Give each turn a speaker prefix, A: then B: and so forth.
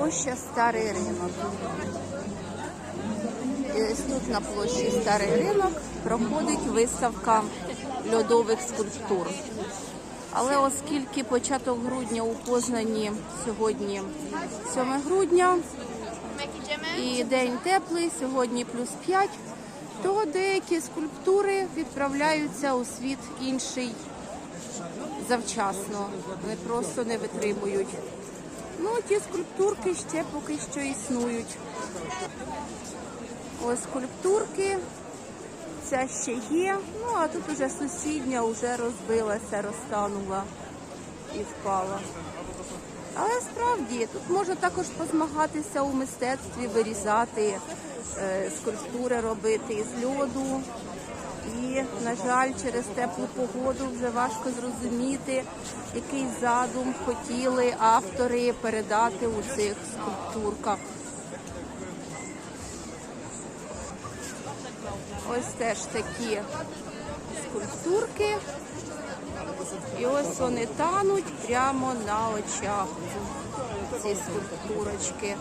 A: площа Старий ринок. І ось тут на площі Старий ринок проходить виставка льодових скульптур. Але оскільки початок грудня у Познані сьогодні 7 грудня і день теплий, сьогодні плюс 5, то деякі скульптури відправляються у світ інший завчасно. Вони просто не витримують. Ну, ті скульптурки ще поки що існують. Ось скульптурки, ця ще є. Ну, а тут уже сусідня вже розбилася, розтанула і впала. Але справді тут можна також позмагатися у мистецтві, вирізати е, скульптури робити із льоду. І, на жаль, через теплу погоду вже важко зрозуміти, який задум хотіли автори передати у цих скульптурках. Ось теж такі скульптурки. І ось вони тануть прямо на очах. Ці скульптурочки.